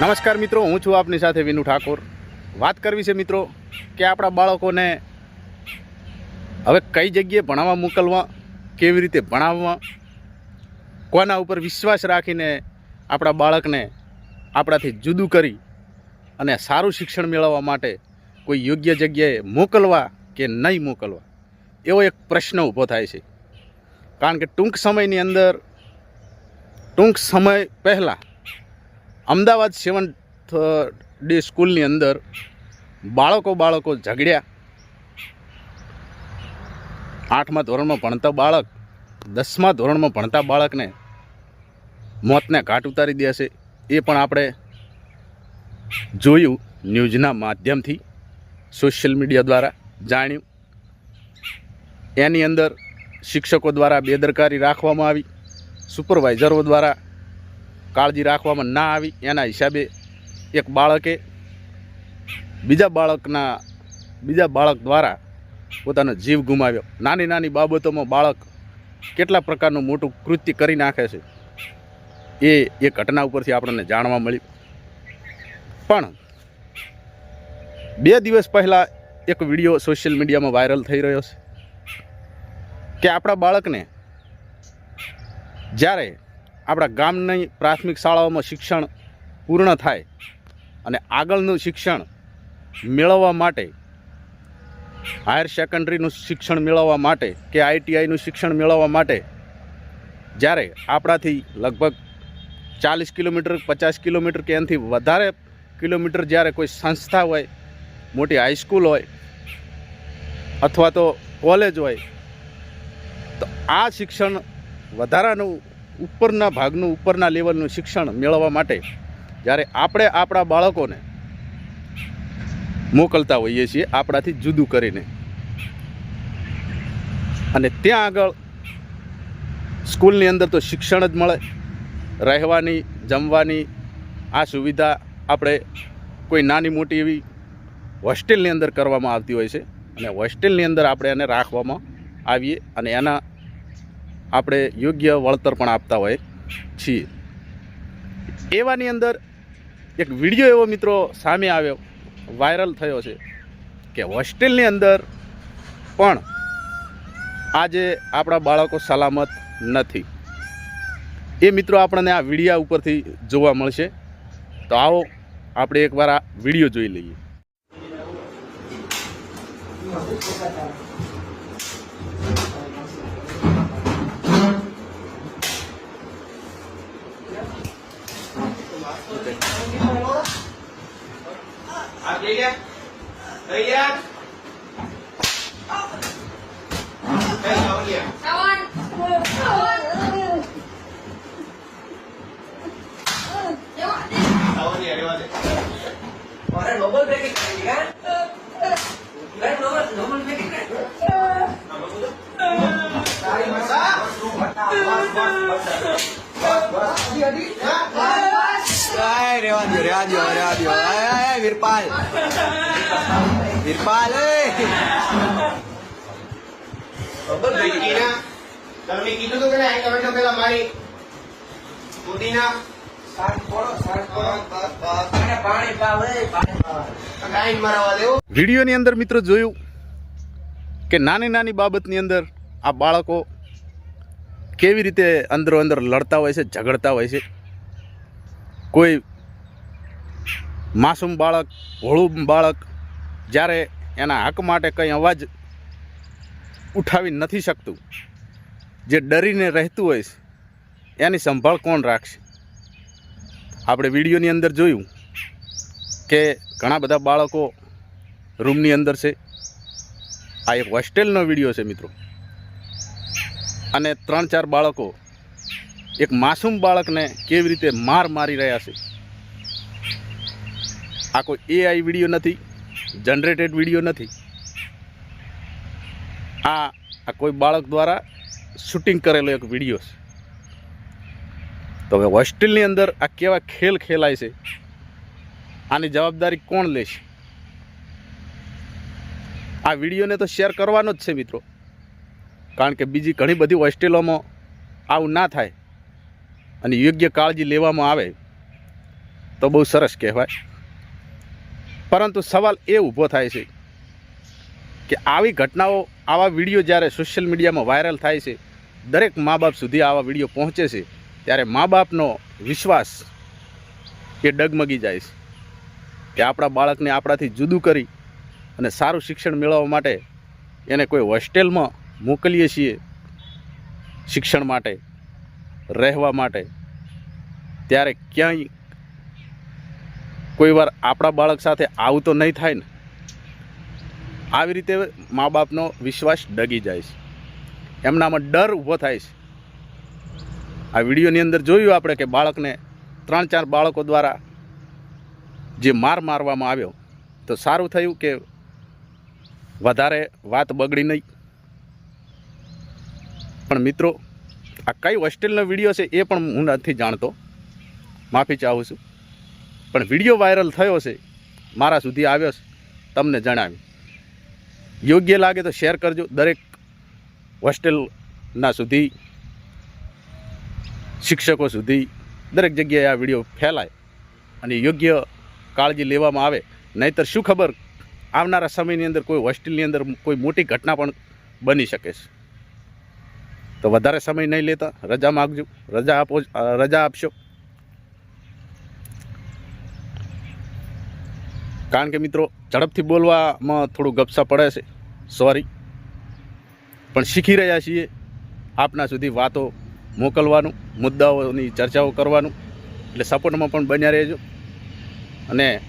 નમસ્કાર મિત્રો, હું છું આપની સાથે વિનુ ઠાકોર. વાત કરવી છે મિત્રો કે આપણા બાળકોને હવે કઈ જગ્યાએ ભણાવવા મોકલવા, કેવી રીતે ભણાવવા, કોના ઉપર વિશ્વાસ રાખીને આપણા બાળકને આપણાથી જુદું કરી અને સારું શિક્ષણ મેળવવા માટે કોઈ યોગ્ય જગ્યાએ મોકલવા કે નહીં મોકલવા, એવો એક પ્રશ્ન ઊભો થાય છે. કારણ કે ટૂંક સમયની અંદર, ટૂંક સમય પહેલાં અમદાવાદ સેવન્થ ડે સ્કૂલની અંદર બાળકો બાળકો ઝઘડ્યા. આઠમા ધોરણમાં ભણતા બાળક, દસમા ધોરણમાં ભણતા બાળકને મોતને ઘાટ ઉતારી દેશે એ પણ આપણે જોયું ન્યૂઝના માધ્યમથી, સોશિયલ મીડિયા દ્વારા જાણ્યું. એની અંદર શિક્ષકો દ્વારા બેદરકારી રાખવામાં આવી, સુપરવાઇઝરો દ્વારા કાળજી રાખવામાં ના આવી, એના હિસાબે એક બાળકે બીજા બાળકના, બીજા બાળક દ્વારા પોતાનો જીવ ગુમાવ્યો. નાની નાની બાબતોમાં બાળક કેટલા પ્રકારનું મોટું કૃત્ય કરી નાખે છે, એ એ ઘટના ઉપરથી આપણને જાણવા મળ્યું. પણ બે દિવસ પહેલાં એક વીડિયો સોશિયલ મીડિયામાં વાયરલ થઈ રહ્યો છે કે આપણા બાળકને જ્યારે આપણા ગામની પ્રાથમિક શાળાઓમાં શિક્ષણ પૂર્ણ થાય અને આગળનું શિક્ષણ મેળવવા માટે હાયર સેકન્ડરીનું શિક્ષણ મેળવવા માટે કે આઈટીઆઈનું શિક્ષણ મેળવવા માટે જ્યારે આપણાથી લગભગ ચાલીસ કિલોમીટર, પચાસ કિલોમીટર કે એનાથી વધારે કિલોમીટર જ્યારે કોઈ સંસ્થા હોય, મોટી હાઈસ્કૂલ હોય અથવા તો કોલેજ હોય, તો આ શિક્ષણ વધારાનું ઉપરના ભાગનું, ઉપરના લેવલનું શિક્ષણ મેળવવા માટે જ્યારે આપણે આપણા બાળકોને મોકલતા હોઈએ છીએ, આપણાથી જુદું કરીને. અને ત્યાં આગળ સ્કૂલની અંદર તો શિક્ષણ જ મળે. રહેવાની, જમવાની, આ સુવિધા આપણે કોઈ નાની મોટી એવી હોસ્ટેલની અંદર કરવામાં આવતી હોય છે. અને હોસ્ટેલની અંદર આપણે એને રાખવામાં આવીએ અને એના આપણે યોગ્ય વળતર પણ આપતા હોય છીએ. એવાની અંદર એક વીડિયો એવો મિત્રો સામે આવ્યો, વાયરલ થયો છે કે હોસ્ટેલની અંદર પણ આજે આપણા બાળકો સલામત નથી. એ મિત્રો આપણને આ વિડીયા ઉપરથી જોવા મળશે. તો આવો આપણે એકવાર આ વીડિયો જોઈ લઈએ. જા થઈ જા ડબલ બ્રેકિંગ કરી ડબલ બ્રેકિંગ તારી મસા બસ બસ બસ બસ બસ બસ બસ બસ બસ eh. તમે કીધું કે ના પેલા મારી એ પાવ. ટાઈમ મારવા દેવો વિડીયોની અંદર મિત્રો જોયું કે નાની નાની બાબતની અંદર આ બાળકો કેવી રીતે અંદરો અંદર લડતા હોય છે ઝઘડતા હોય છે કોઈ માસૂમ બાળક, ભોળું બાળક, જ્યારે એના હક માટે કંઈ અવાજ ઉઠાવી નથી શકતું, જે ડરીને રહેતું હોય છે, એની સંભાળ કોણ રાખશે? આપણે વિડીયોની અંદર જોયું કે ઘણા બધા બાળકો રૂમની અંદર છે. આ એક હોસ્ટેલનો વીડિયો છે મિત્રો. અને ત્રણ ચાર બાળકો એક માસૂમ બાળકને કેવી રીતે માર મારી રહ્યા છે? આ કોઈ એઆઈ વીડિયો નથી જનરેટેડ વીડિયો નથી. આ આ કોઈ બાળક દ્વારા શૂટિંગ કરેલો એક વીડિયો છે. તો હવે હોસ્ટેલની અંદર આ કેવા ખેલ ખેલાય છે? આની જવાબદારી કોણ લેશે? આ વિડીયોને તો શેર કરવાનો જ છે મિત્રો. કારણ કે બીજી ઘણી બધી હોસ્ટેલોમાં આવું ના થાય અને યોગ્ય કાળજી લેવામાં આવે. તો બહુ સરસ કહેવાય. પરંતુ સવાલ એ ઊભો થાય છે કે આવી ઘટનાઓ, આવા વીડિયો જ્યારે સોશિયલ મીડિયામાં વાયરલ થાય છે, દરેક મા બાપ સુધી આવા વીડિયો પહોંચે છે, ત્યારે મા બાપનો વિશ્વાસ એ ડગમગી જાય છે કે આપણા બાળકને આપણાથી જુદું કરી અને સારું શિક્ષણ મેળવવા માટે એને કોઈ હોસ્ટેલમાં મોકલીએ છીએ શિક્ષણ માટે, રહેવા માટે, ત્યારે ક્યાંય કોઈ વાર આપણા બાળક સાથે આવું તો નહીં થાય ને? આવી રીતે મા બાપનો વિશ્વાસ ડગી જાય છે. એમનામાં ડર ઊભો થાય છે. આ વિડીયોની અંદર જોયું આપણે કે બાળકને ત્રણ ચાર બાળકો દ્વારા જે માર મારવામાં આવ્યો, તો સારું થયું કે વધારે વાત બગડી નહીં? પણ મિત્રો, આ કઈ હોસ્ટેલનો વીડિયો છે એ પણ હું નથી જાણતો. માફી ચાહું છું. પણ વીડિયો વાયરલ થયો છે. મારા સુધી આવ્યો છે. તમને જણાવી. યોગ્ય લાગે તો શેર કરજો. દરેક હોસ્ટેલના સુધી, શિક્ષકો સુધી, દરેક જગ્યાએ આ વીડિયો ફેલાય અને યોગ્ય કાળજી લેવામાં આવે. નહીંતર શું ખબર? આવનારા સમયની અંદર કોઈ હોસ્ટેલની અંદર કોઈ મોટી ઘટના પણ બની શકે છે. તો વધારે સમય નહીં લેતા. રજા માગજો. રજા આપો રજા આપશો. કારણ કે મિત્રો, ઝડપથી બોલવામાં થોડું ગપસા પડે છે. સોરી પણ શીખી રહ્યા છીએ આપના સુધી વાતો મોકલવાનું, મુદ્દાઓની ચર્ચાઓ કરવાનું. એટલે સપોર્ટમાં પણ બન્યા રહેજો. અને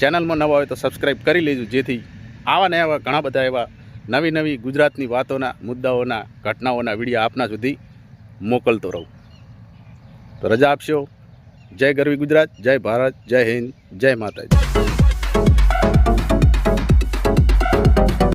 ચેનલમાં નવા હોય તો સબસ્ક્રાઈબ કરી લેજો, જેથી આવા ને આવા ઘણા બધા એવા નવી નવી ગુજરાતની વાતોના, મુદ્દાઓના, ઘટનાઓના વીડિયો આપના સુધી મોકલતો રહું. તો રજા આપશો. જય ગરવી ગુજરાત, જય ભારત, જય હિન્દ, જય માતાજી.